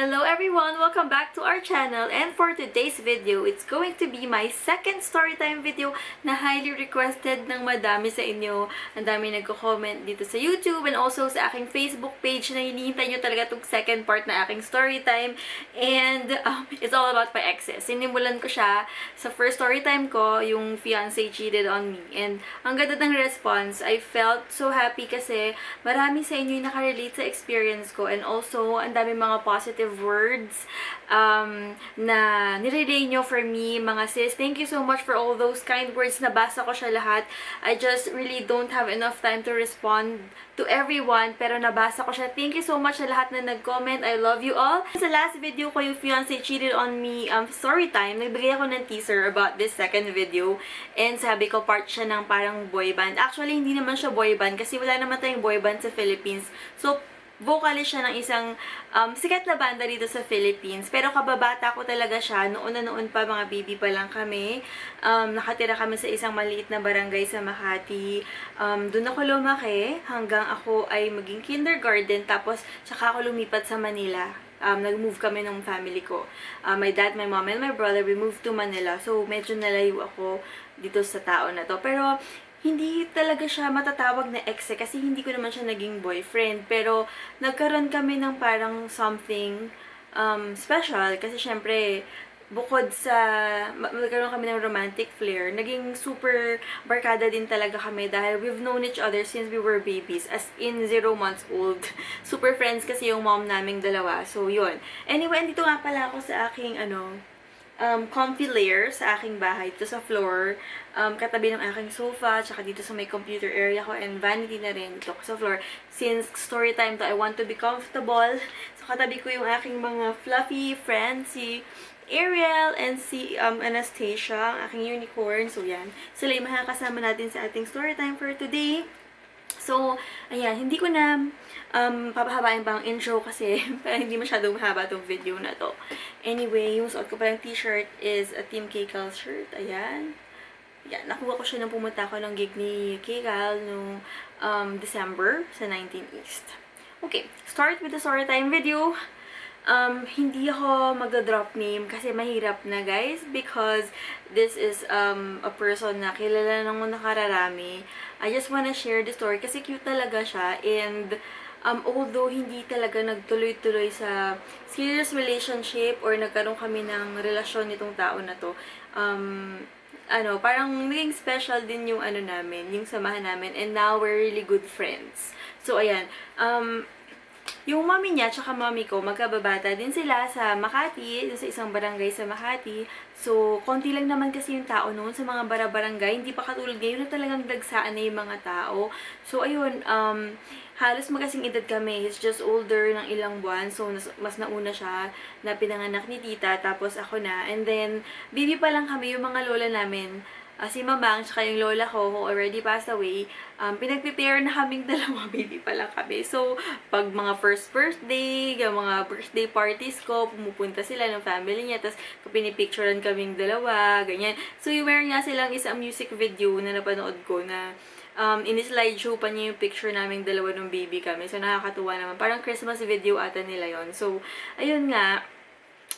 Hello everyone! Welcome back to our channel and for today's video, it's going to be my second storytime video na highly requested ng madami sa inyo. Ang dami nagko-comment dito sa YouTube and also sa aking Facebook page na hinihintay nyo talaga itong second part na aking storytime. And um, it's all about my exes. Sinimulan ko siya sa first storytime ko, yung fiancé cheated on me. And ang ganda ng response, I felt so happy kasi marami sa inyo yung nakarelate sa experience ko and also ang dami mga positive words um, na nirelay nyo for me, mga sis. Thank you so much for all those kind words. Nabasa ko siya lahat. I just really don't have enough time to respond to everyone, pero nabasa ko siya. Thank you so much sa lahat na nag-comment. I love you all. Sa last video ko, yung fiancé cheated on me, um, story time, nagbigay ako ng teaser about this second video. And sabi ko, part siya ng parang boy band. Actually, hindi naman siya boy band kasi wala naman tayong boy band sa Philippines. So, vocalist siya ng isang um, sikat na banda dito sa Philippines. Pero kababata ko talaga siya. Noon na noon pa, mga baby pa lang kami. Um, nakatira kami sa isang maliit na barangay sa Makati. Um, Doon ako lumaki hanggang ako ay maging kindergarten. Tapos, tsaka ako lumipat sa Manila. Um, nag-move kami ng family ko. Uh, my dad, my mom, and my brother, we moved to Manila. So, medyo nalayo ako dito sa tao na to. Pero, hindi talaga siya matatawag na ex eh, kasi hindi ko naman siya naging boyfriend. Pero, nagkaroon kami ng parang something um, special kasi syempre, bukod sa ma- nagkaroon kami ng romantic flair, naging super barkada din talaga kami dahil we've known each other since we were babies, as in zero months old. Super friends kasi yung mom naming dalawa. So, yun. Anyway, andito nga pala ako sa aking, ano, um, comfy layer sa aking bahay, dito sa floor, um, katabi ng aking sofa, tsaka dito sa may computer area ko, and vanity na rin dito sa floor. Since story time to, I want to be comfortable. So, katabi ko yung aking mga fluffy friends, si Ariel and si um, Anastasia, ang aking unicorn. So, yan. Sila yung makakasama natin sa ating story time for today. So, ayan, hindi ko na um, papahabain pa ang intro kasi hindi masyadong mahaba tong video na to. Anyway, yung suot ko palang t-shirt is a Team Kikal shirt. Ayan. Yan, nakuha ko siya nung pumunta ako ng gig ni Kikal noong um, December sa 19 East. Okay, start with the story time video. Um, hindi ako magda-drop name kasi mahirap na guys because this is um, a person na kilala nang nakararami. I just wanna share the story kasi cute talaga siya and um, although hindi talaga nagtuloy-tuloy sa serious relationship or nagkaroon kami ng relasyon nitong tao na to, um, ano, parang naging special din yung ano namin, yung samahan namin, and now we're really good friends. So, ayan, um, yung mami niya tsaka mami ko, magkababata din sila sa Makati, sa isang barangay sa Makati. So, konti lang naman kasi yung tao noon sa mga bara-barangay. Hindi pa katulad ngayon na talagang dagsaan na yung mga tao. So, ayun, um, halos magkasing edad kami. He's just older ng ilang buwan. So, mas nauna siya na pinanganak ni tita. Tapos ako na. And then, baby pa lang kami yung mga lola namin uh, si Mamang, tsaka yung lola ko, who already passed away, um, pinag-prepare na kaming dalawa, baby pa lang kami. So, pag mga first birthday, yung mga birthday parties ko, pumupunta sila ng family niya, tapos pinipicturean kaming dalawa, ganyan. So, yung meron nga silang isang music video na napanood ko na um, in-slideshow pa niya yung picture naming dalawa ng baby kami. So, nakakatuwa naman. Parang Christmas video ata nila yon So, ayun nga,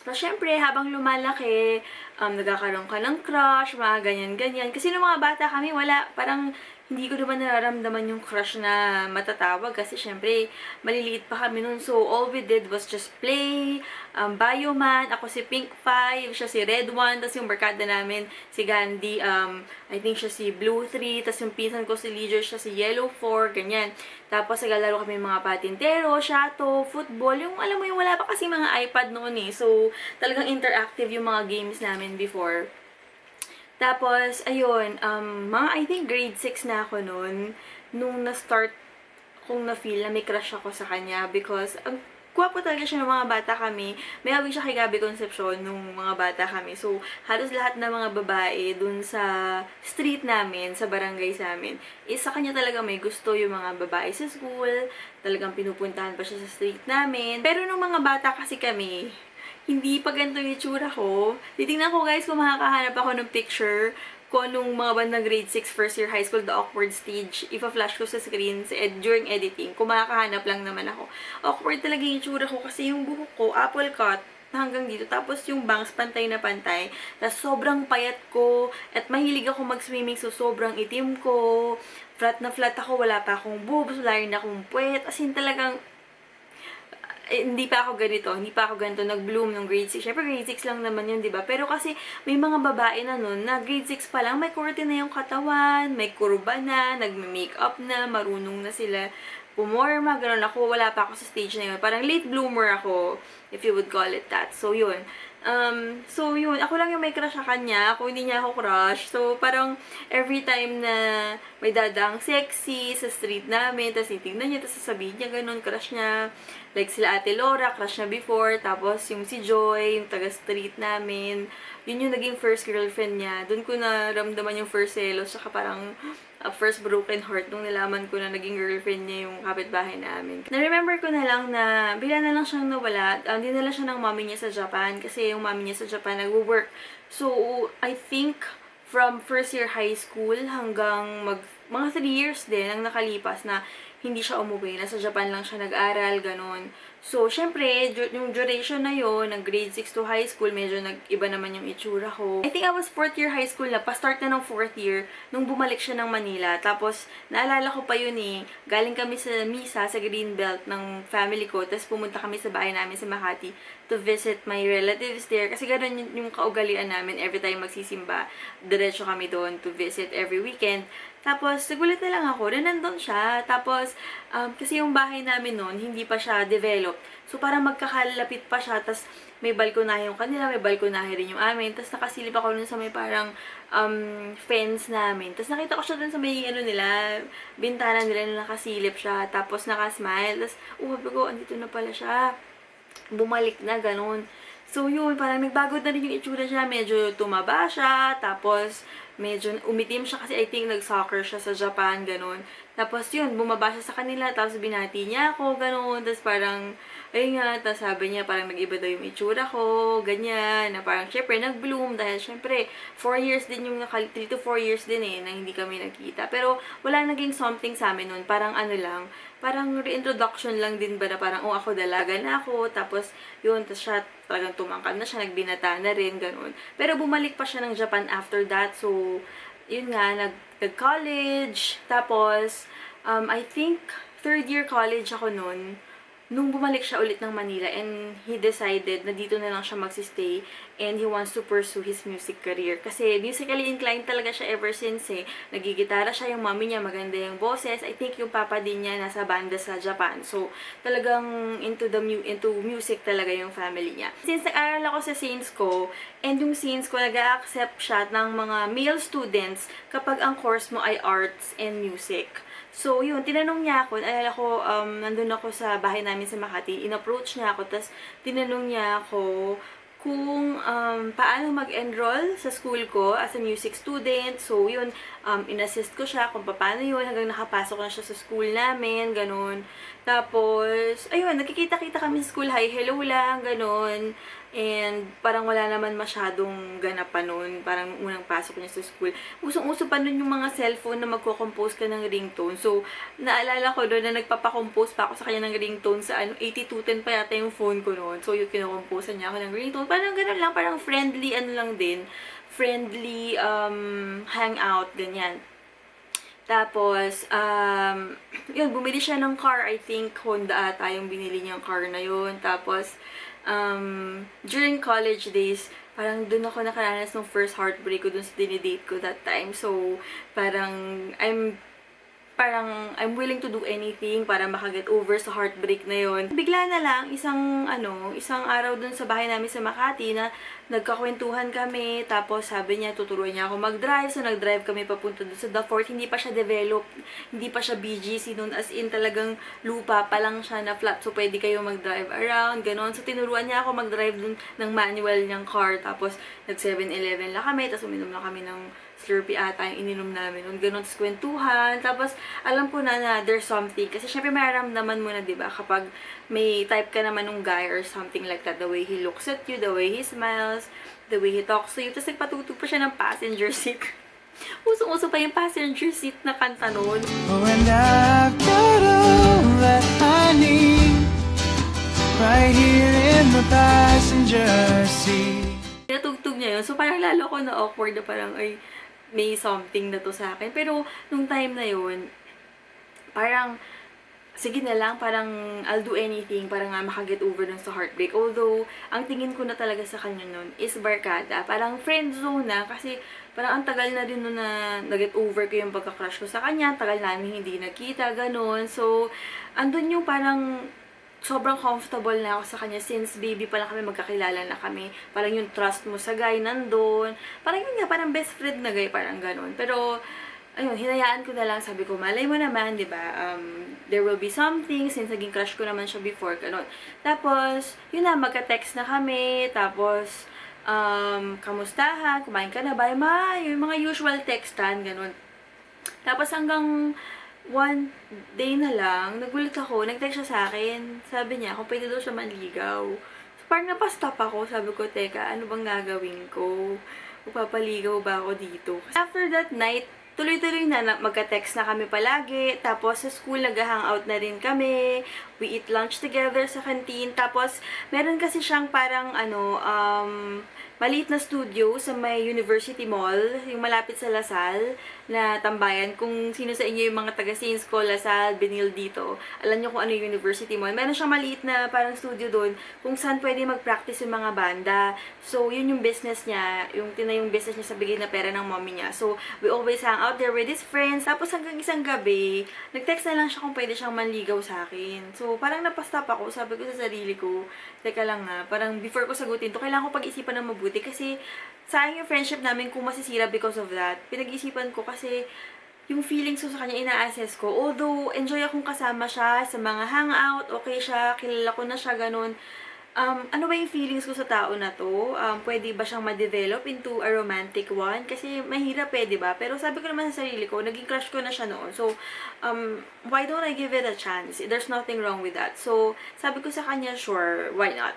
So, syempre, habang lumalaki, um, nagkakaroon ka ng crush, mga ganyan-ganyan. Kasi nung mga bata kami, wala, parang hindi ko naman nararamdaman yung crush na matatawag kasi syempre maliliit pa kami nun. So, all we did was just play, um, Bioman, ako si Pink 5, siya si Red 1, tapos yung barkada namin, si Gandhi, um, I think siya si Blue 3, tapos yung pinsan ko si Leisure, siya si Yellow 4, ganyan. Tapos naglalaro kami mga patintero, shato, football, yung alam mo yung wala pa kasi mga iPad noon eh. So, talagang interactive yung mga games namin before. Tapos, ayun, um, mga I think grade 6 na ako noon, nung na-start kong na-feel na may crush ako sa kanya because ang Kuwapo talaga siya ng mga bata kami. May hawig siya kay Gabi Concepcion nung mga bata kami. So, halos lahat ng mga babae dun sa street namin, sa barangay sa amin, is sa kanya talaga may gusto yung mga babae sa school. Talagang pinupuntahan pa siya sa street namin. Pero nung mga bata kasi kami, hindi pa ganito yung itsura ko. Titingnan ko guys kung makakahanap ako ng picture kung anong mga bandang grade 6 first year high school, the awkward stage, ipa-flash ko sa screen sa ed during editing, kung makakahanap lang naman ako. Awkward talaga yung itsura ko kasi yung buhok ko, apple cut, hanggang dito. Tapos yung bangs, pantay na pantay. Tapos sobrang payat ko. At mahilig ako mag-swimming, so sobrang itim ko. Flat na flat ako, wala pa akong boobs, wala rin akong puwet. As in talagang, eh, hindi pa ako ganito, hindi pa ako ganito nag-bloom nung grade 6. Siyempre, grade 6 lang naman yun, di ba? Pero kasi, may mga babae na nun, na grade 6 pa lang, may kurte na yung katawan, may kurba na, nagme-makeup na, marunong na sila pumorma, ganun ako, wala pa ako sa stage na yun. Parang late bloomer ako, if you would call it that. So, yun. Um, so, yun. Ako lang yung may crush sa kanya. Ako hindi niya ako crush. So, parang every time na may dadang sexy sa street namin, tapos titignan niya, tapos sasabihin niya ganun, crush niya. Like sila Ate Laura, crush niya before. Tapos yung si Joy, yung taga-street namin. Yun yung naging first girlfriend niya. Doon ko naramdaman yung first selos, saka parang uh, first broken heart nung nalaman ko na naging girlfriend niya yung kapitbahay namin. Na-remember ko na lang na bila na lang siyang nawala, uh, dinala siya ng mommy niya sa Japan kasi yung mommy niya sa Japan nag-work. So, I think from first year high school hanggang mag, mga 3 years din ang nakalipas na hindi siya umuwi. Nasa Japan lang siya nag-aral, ganun. So, syempre, yung duration na yon ng grade 6 to high school, medyo nag-iba naman yung itsura ko. I think I was 4th year high school na, pa-start na ng 4th year, nung bumalik siya ng Manila. Tapos, naalala ko pa yun eh, galing kami sa misa sa Greenbelt ng family ko, tapos pumunta kami sa bahay namin sa Makati to visit my relatives there. Kasi ganun yung, yung kaugalian namin every time magsisimba. Diretso kami doon to visit every weekend. Tapos, nagulat na lang ako na nandun siya. Tapos, um, kasi yung bahay namin noon, hindi pa siya developed. So, parang magkakalapit pa siya. Tapos, may balkonahe yung kanila, may balkonahe rin yung amin. Tapos, nakasilip ako nun sa may parang um, fence namin. Tapos, nakita ko siya dun sa may, ano nila, bintana nila na nakasilip siya. Tapos, nakasmile. Tapos, oh, sabi ko, andito na pala siya. Bumalik na, ganun. So, yun, parang nagbago na rin yung itsura siya. Medyo tumaba siya. Tapos, medyo umitim siya kasi I think nag-soccer siya sa Japan, ganun. Tapos yun, bumaba siya sa kanila, tapos binati niya ako, ganun. Tapos parang, ayun nga, tapos sabi niya parang nag-iba daw yung itsura ko, ganyan. Na parang, syempre, nag-bloom dahil syempre, 4 years din yung, 3 to 4 years din eh, na hindi kami nagkita. Pero, wala naging something sa amin nun. Parang ano lang, parang reintroduction lang din ba na parang, oh, ako dalaga na ako, tapos, yun, tapos siya, talagang tumangkad na siya, nagbinata na rin, ganun. Pero bumalik pa siya ng Japan after that, so, yun nga, nag, nag-college, tapos, um, I think, third year college ako noon, nung bumalik siya ulit ng Manila and he decided na dito na lang siya magsistay and he wants to pursue his music career. Kasi musically inclined talaga siya ever since eh. Nagigitara siya, yung mommy niya maganda yung boses. I think yung papa din niya nasa banda sa Japan. So, talagang into the mu into music talaga yung family niya. Since nag-aral ako sa Saints ko, and yung Saints ko nag accept siya ng mga male students kapag ang course mo ay arts and music. So, yun, tinanong niya ako, alala ko, um, nandun ako sa bahay namin sa Makati, in-approach niya ako, tapos tinanong niya ako kung um, paano mag-enroll sa school ko as a music student. So, yun, um, in-assist ko siya kung paano yun, hanggang nakapasok na siya sa school namin, ganun. Tapos, ayun, nakikita-kita kami sa school, hi, hello lang, ganun. And parang wala naman masyadong ganapan nun. Parang unang pasok niya sa school. Usong-uso pa nun yung mga cellphone na magko-compose ka ng ringtone. So, naalala ko doon na nagpapakompose pa ako sa kanya ng ringtone sa ano, 8210 pa yata yung phone ko noon. So, yung kinocompose niya ako ng ringtone. Parang ganun lang, parang friendly ano lang din. Friendly um, hangout, ganyan. Tapos, um, yun, bumili siya ng car. I think Honda ata yung binili niyang car na yun. Tapos, um, during college days, parang doon ako nakaranas ng first heartbreak ko dun sa dinidate ko that time. So, parang, I'm parang I'm willing to do anything para makaget over sa heartbreak na yon. Bigla na lang, isang, ano, isang araw dun sa bahay namin sa Makati na nagkakwentuhan kami, tapos sabi niya, tuturuan niya ako mag-drive, so nag-drive kami papunta dun sa The Fort, hindi pa siya developed, hindi pa siya BGC nun, as in talagang lupa pa lang siya na flat, so pwede kayo mag-drive around, ganon. So tinuruan niya ako mag-drive dun ng manual niyang car, tapos nag 7-Eleven lang kami, tapos uminom lang kami ng Slurpee ata yung ininom namin nun. Ganun, tapos kwentuhan. Tapos, alam ko na na there's something. Kasi syempre mararamdaman mo na, di ba, kapag may type ka naman ng guy or something like that, the way he looks at you, the way he smiles, the way he talks to you. Tapos nagpatuto pa siya ng passenger seat. Usong-uso pa yung passenger seat na kanta noon. Oh, and I've got all that I need right here in the passenger seat. Pinatugtog niya yun. So, parang lalo ko na awkward na parang, ay, may something na to sa akin. Pero, nung time na yun, parang, sige na lang, parang I'll do anything para nga makaget over dun sa heartbreak. Although, ang tingin ko na talaga sa kanya nun is barkada. Parang friend zone na kasi parang ang tagal na din nun na nag-get over ko yung pagka-crush ko sa kanya. Tagal namin hindi nagkita, ganun. So, andun yung parang sobrang comfortable na ako sa kanya since baby pa lang kami, magkakilala na kami. Parang yung trust mo sa guy nandun. Parang yun nga, parang best friend na guy, parang ganun. Pero, ayun, hinayaan ko na lang. Sabi ko, malay mo naman, di ba? Um, there will be something since naging crush ko naman siya before, ganun. Tapos, yun na, magka-text na kami. Tapos, um, kamustahan, kumain ka na ba? Mga, yung mga usual textan, ganun. Tapos hanggang one day na lang, nagulat ako, nag-text siya sa akin. Sabi niya, kung pwede daw siya manligaw. So, parang napastop ako. Sabi ko, teka, ano bang gagawin ko? Magpapaligaw ba ako dito? After that night, tuloy-tuloy na, magka-text na kami palagi. Tapos sa school, nag-hangout na rin kami. We eat lunch together sa canteen. Tapos, meron kasi siyang parang, ano, um, maliit na studio sa may University Mall, yung malapit sa Lasal, na tambayan. Kung sino sa inyo yung mga taga Saints ko, Lasal, Benil dito, alam nyo kung ano yung University Mall. Meron siyang maliit na parang studio doon, kung saan pwede mag-practice yung mga banda. So, yun yung business niya, yung tina yung business niya sa bigay na pera ng mommy niya. So, we always hang out there with his friends. Tapos hanggang isang gabi, nag-text na lang siya kung pwede siyang manligaw sa akin. So, parang napastop ako. Sabi ko sa sarili ko, teka lang nga, parang before ko sagutin to, kailangan ko pag-isipan ng mabuti kasi sayang yung friendship namin kung masisira because of that. Pinag-isipan ko kasi yung feelings ko sa kanya ina-assess ko. Although, enjoy akong kasama siya sa mga hangout, okay siya, kilala ko na siya, ganun. Um, ano ba yung feelings ko sa tao na to? Um, pwede ba siyang ma-develop into a romantic one? Kasi mahirap eh, di ba? Pero sabi ko naman sa sarili ko, naging crush ko na siya noon. So, um, why don't I give it a chance? There's nothing wrong with that. So, sabi ko sa kanya, sure, why not?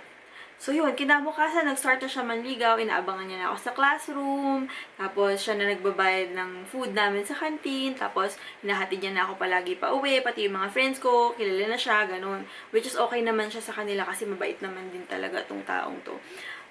So yun, kinabukasan, nag-start na siya manligaw, inaabangan niya na ako sa classroom, tapos siya na nagbabayad ng food namin sa canteen, tapos hinahatid niya na ako palagi pa uwi, pati yung mga friends ko, kilala na siya, ganun. Which is okay naman siya sa kanila kasi mabait naman din talaga tong taong to.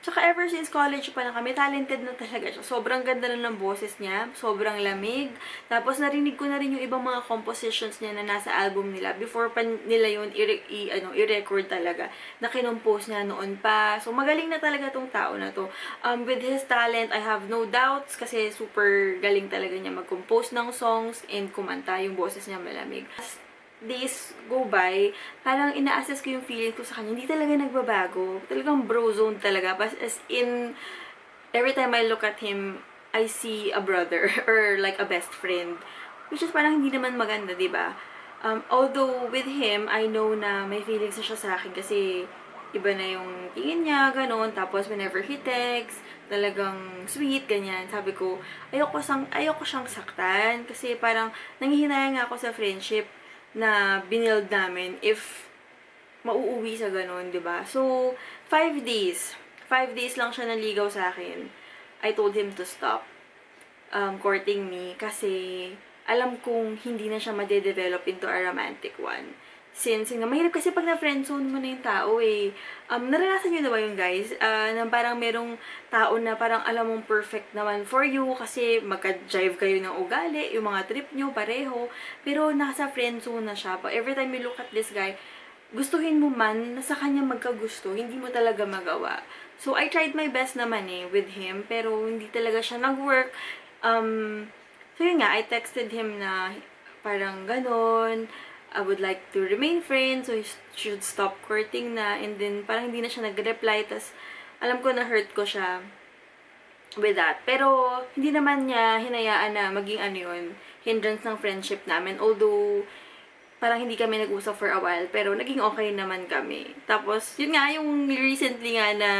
Tsaka ever since college pa na kami, talented na talaga siya. Sobrang ganda na ng boses niya, sobrang lamig. Tapos narinig ko na rin yung ibang mga compositions niya na nasa album nila. Before pa nila yun i- i- ano, i-record talaga, na kinompose niya noon pa. So magaling na talaga tong tao na to. Um, with his talent, I have no doubts kasi super galing talaga niya mag-compose ng songs and kumanta. Yung boses niya malamig days go by, parang ina-assess ko yung feeling ko sa kanya. Hindi talaga nagbabago. Talagang bro zone talaga. But as in, every time I look at him, I see a brother or like a best friend. Which is parang hindi naman maganda, di ba? Um, although with him, I know na may feelings na siya sa akin kasi iba na yung tingin niya, ganun. Tapos whenever he texts, talagang sweet, ganyan. Sabi ko, ayoko, sang, ayoko siyang saktan kasi parang nangihinayang ako sa friendship na binild namin if mauuwi sa ganun, di ba? So, five days. Five days lang siya naligaw sa akin. I told him to stop um, courting me kasi alam kong hindi na siya madedevelop into a romantic one. Since, nga, mahirap kasi pag na-friendzone mo na yung tao eh. Um, naranasan nyo na ba yun guys? Uh, na parang merong tao na parang alam mong perfect naman for you kasi magka-jive kayo ng ugali, yung mga trip nyo pareho. Pero nasa friendzone na siya. But every time you look at this guy, gustuhin mo man na sa kanya magkagusto, hindi mo talaga magawa. So, I tried my best naman eh with him, pero hindi talaga siya nag-work. Um, so yun nga, I texted him na parang ganon, I would like to remain friends, so he should stop courting na, and then parang hindi na siya nag-reply, tas alam ko na hurt ko siya with that. Pero, hindi naman niya hinayaan na maging ano yun, hindrance ng friendship namin. Although, parang hindi kami nag-usap for a while, pero naging okay naman kami. Tapos, yun nga, yung recently nga na,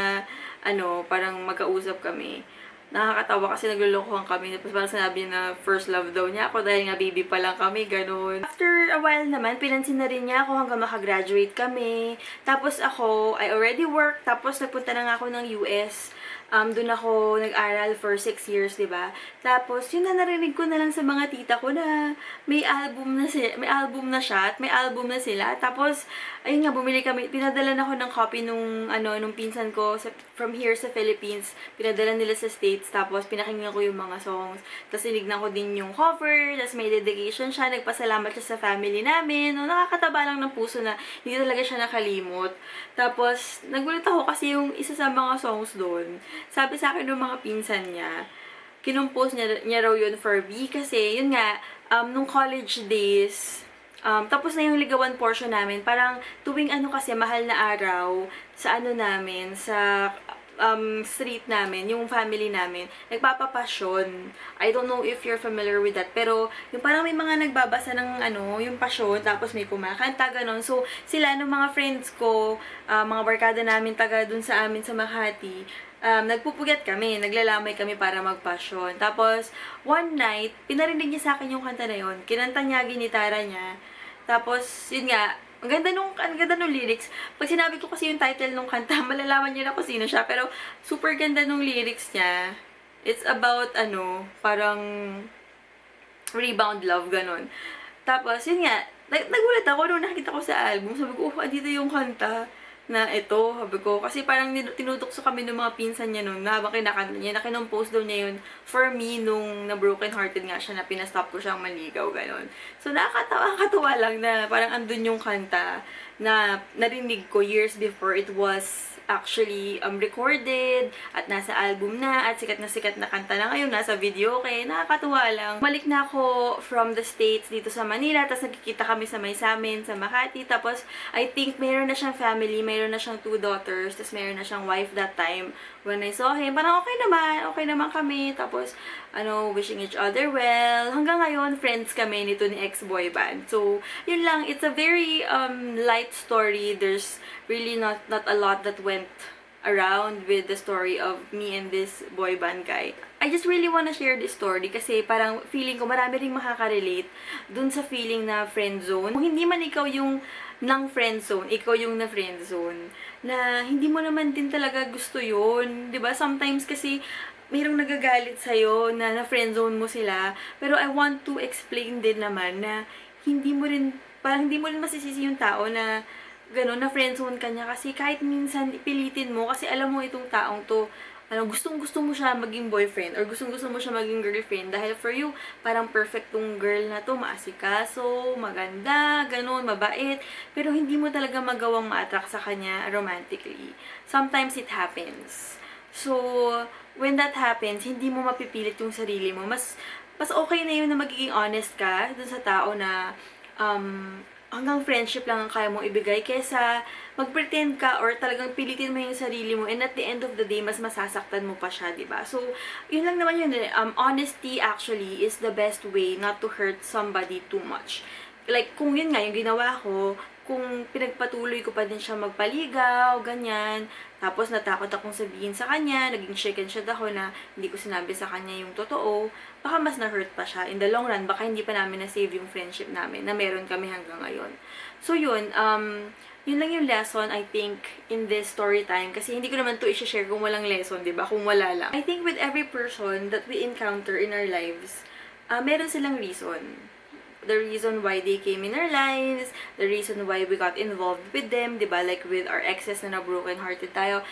ano, parang magkausap kami. Nakakatawa kasi naglulukuhan kami. Tapos parang sinabi niya na first love daw niya ako dahil nga baby pa lang kami, ganun. After a while naman, pinansin na rin niya ako hanggang makagraduate kami. Tapos ako, I already work. Tapos nagpunta na nga ako ng US um, doon ako nag-aral for six years, di ba? Tapos, yun na narinig ko na lang sa mga tita ko na may album na si may album na siya at may album na sila. Tapos, ayun nga, bumili kami, pinadala na ako ng copy nung, ano, nung pinsan ko sa, from here sa Philippines. Pinadala nila sa States, tapos pinakinggan ko yung mga songs. Tapos, tinignan ko din yung cover, tapos may dedication siya, nagpasalamat siya sa family namin. No, nakakataba lang ng puso na hindi talaga siya nakalimot. Tapos, nagulat ako kasi yung isa sa mga songs doon, sabi sa akin ng mga pinsan niya, kinumpose niya, niya raw yun for B kasi yun nga, um, nung college days, um, tapos na yung ligawan portion namin, parang tuwing ano kasi, mahal na araw, sa ano namin, sa um, street namin, yung family namin, nagpapapasyon. I don't know if you're familiar with that, pero yung parang may mga nagbabasa ng ano, yung pasyon, tapos may kumakanta, ganon. So, sila, ng mga friends ko, ah, mga barkada namin, taga dun sa amin sa Makati, um, nagpupugyat kami, naglalamay kami para magpasyon. Tapos, one night, pinarinig niya sa akin yung kanta na yun. Kinanta niya, ginitara niya. Tapos, yun nga, ang ganda nung, ang ganda nung lyrics. Pag sinabi ko kasi yung title nung kanta, malalaman niyo na kung sino siya. Pero, super ganda nung lyrics niya. It's about, ano, parang rebound love, ganun. Tapos, yun nga, nag- nagulat ako nung nakita ko sa album. Sabi ko, oh, dito yung kanta na ito, sabi ko. Kasi parang tinutukso kami ng mga pinsan niya nun na habang kinakanta niya, na kinompose daw niya yun for me nung na-broken hearted nga siya na pinastop ko siyang maligaw, gano'n. So, nakakatawa, nakakatawa lang na parang andun yung kanta na narinig ko years before it was actually um, recorded at nasa album na at sikat na sikat na kanta na ngayon nasa video okay nakakatuwa lang. Balik na ako from the States dito sa Manila tapos nagkikita kami sa may samin sa Makati tapos I think mayroon na siyang family mayroon na siyang two daughters tapos mayroon na siyang wife that time when I saw him parang okay naman okay naman kami. Tapos ano wishing each other well. Hanggang ngayon friends kami nito ni ex-boy band. So yun lang. It's a very um, light story. There's really not not a lot that went around with the story of me and this boy band guy. I just really wanna share this story kasi parang feeling ko marami ring makaka-relate dun sa feeling na friend zone. Kung hindi man ikaw yung ng friend zone, ikaw yung na friend zone, na hindi mo naman din talaga gusto yun. ba Sometimes kasi mayroong nagagalit sa'yo na na-friend zone mo sila. Pero I want to explain din naman na hindi mo rin, parang hindi mo rin masisisi yung tao na gano'n, na friendzone ka niya. Kasi kahit minsan pilitin mo, kasi alam mo itong taong to, ano, gustong gusto mo siya maging boyfriend or gustong gusto mo siya maging girlfriend dahil for you, parang perfect tong girl na to, maasikaso, maganda, ganun, mabait, pero hindi mo talaga magawang ma-attract sa kanya romantically. Sometimes it happens. So, when that happens, hindi mo mapipilit yung sarili mo. Mas, mas okay na yun na magiging honest ka dun sa tao na um, hanggang friendship lang ang kaya mong ibigay kesa mag-pretend ka or talagang pilitin mo yung sarili mo and at the end of the day, mas masasaktan mo pa siya, di ba? So, yun lang naman yun. eh. Um, honesty actually is the best way not to hurt somebody too much. Like, kung yun nga, yung ginawa ko, kung pinagpatuloy ko pa din siya magpaligaw, ganyan, tapos natakot akong sabihin sa kanya, naging shaken siya ako na hindi ko sinabi sa kanya yung totoo, baka mas na-hurt pa siya. In the long run, baka hindi pa namin na-save yung friendship namin na meron kami hanggang ngayon. So yun, um, yun lang yung lesson, I think, in this story time. Kasi hindi ko naman to i-share kung walang lesson, di ba? Kung wala lang. I think with every person that we encounter in our lives, uh, meron silang reason the reason why they came in our lives, the reason why we got involved with them, di ba? Like with our exes na na-broken hearted tayo,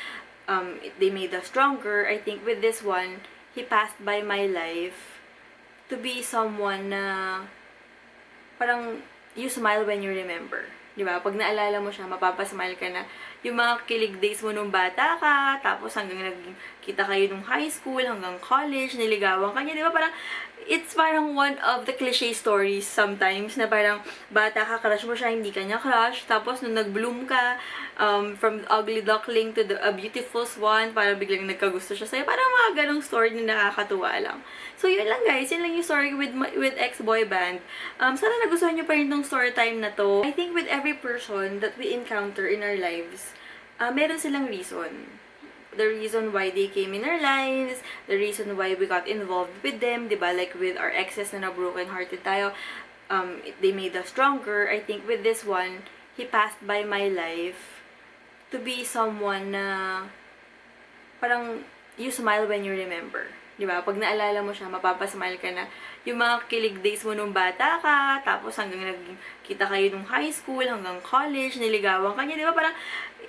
um, they made us stronger. I think with this one, he passed by my life to be someone na parang you smile when you remember. Di ba? Pag naalala mo siya, mapapasmile ka na yung mga kilig days mo nung bata ka, tapos hanggang nagkita kayo nung high school, hanggang college, niligawan ka niya, di ba? Parang, it's parang one of the cliche stories sometimes na parang bata ka, crush mo siya, hindi ka niya crush. Tapos nung nag-bloom ka, um, from ugly duckling to the a beautiful swan, parang biglang nagkagusto siya sa'yo. Parang mga ganong story na nakakatuwa lang. So yun lang guys, yun lang yung story with my- with ex-boy band. Um, sana nagustuhan nyo pa rin tong story time na to. I think with every person that we encounter in our lives, uh, meron silang reason the reason why they came in our lives, the reason why we got involved with them, di ba? Like with our exes na na-broken hearted tayo, um, they made us stronger. I think with this one, he passed by my life to be someone na parang you smile when you remember. Di ba? Pag naalala mo siya, mapapasmile ka na. Yung mga kilig days mo nung bata ka, tapos hanggang nagkita kayo nung high school, hanggang college, niligawan ka niya. Di ba? Parang,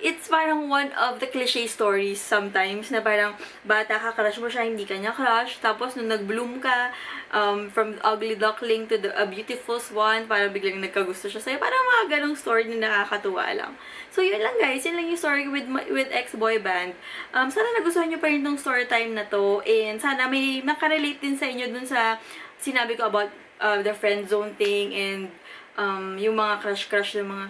it's parang one of the cliche stories sometimes na parang bata ka, crush mo siya, hindi ka niya crush. Tapos nung nag-bloom ka, um, from ugly duckling to the a beautiful swan, parang biglang nagkagusto siya sa'yo. Parang mga ganong story na nakakatuwa lang. So, yun lang guys. Yun lang yung story with, my- with ex-boy band. Um, sana nagustuhan nyo pa rin tong story time na to. And sana may makarelate din sa inyo dun sa sinabi ko about uh, the friend zone thing and um, yung mga crush-crush ng mga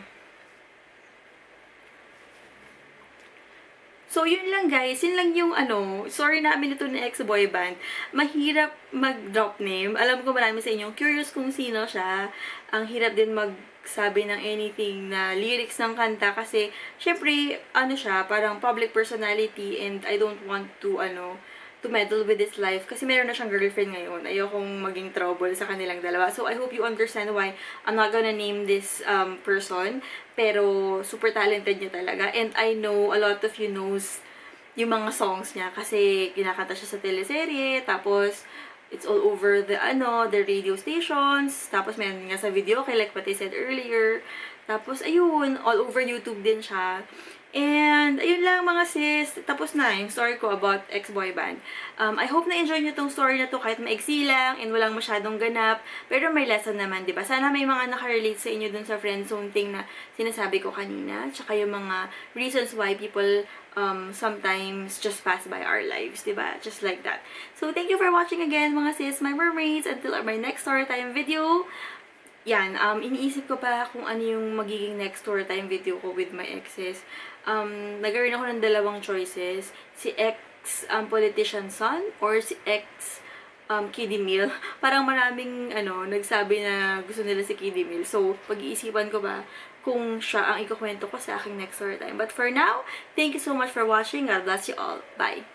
So, yun lang guys. Yun lang yung ano, sorry namin ito ni ex-boy band. Mahirap mag-drop name. Alam ko marami sa inyo curious kung sino siya. Ang hirap din magsabi ng anything na lyrics ng kanta kasi, syempre, ano siya, parang public personality and I don't want to, ano, to meddle with his life kasi meron na siyang girlfriend ngayon. Ayokong maging trouble sa kanilang dalawa. So, I hope you understand why I'm not gonna name this um, person. Pero, super talented niya talaga. And I know a lot of you knows yung mga songs niya kasi kinakanta siya sa teleserye. Tapos, it's all over the, ano, the radio stations. Tapos, meron nga sa video, kay like what I said earlier. Tapos, ayun, all over YouTube din siya. And, ayun lang mga sis, tapos na yung story ko about ex-boy band. Um, I hope na-enjoy nyo tong story na to kahit maiksi lang and walang masyadong ganap. Pero may lesson naman, di ba? Sana may mga nakarelate sa inyo dun sa friend zone thing na sinasabi ko kanina. Tsaka yung mga reasons why people um, sometimes just pass by our lives, di ba? Just like that. So, thank you for watching again, mga sis, my mermaids. Until my next story time video, yan, um, iniisip ko pa kung ano yung magiging next story time video ko with my exes. Um, nagkaroon ako ng dalawang choices. Si ex um, politician son or si ex um, Kiddie Meal. Parang maraming ano, nagsabi na gusto nila si Kiddie Meal. So, pag-iisipan ko ba kung siya ang ikukwento ko sa aking next story time. But for now, thank you so much for watching. God bless you all. Bye!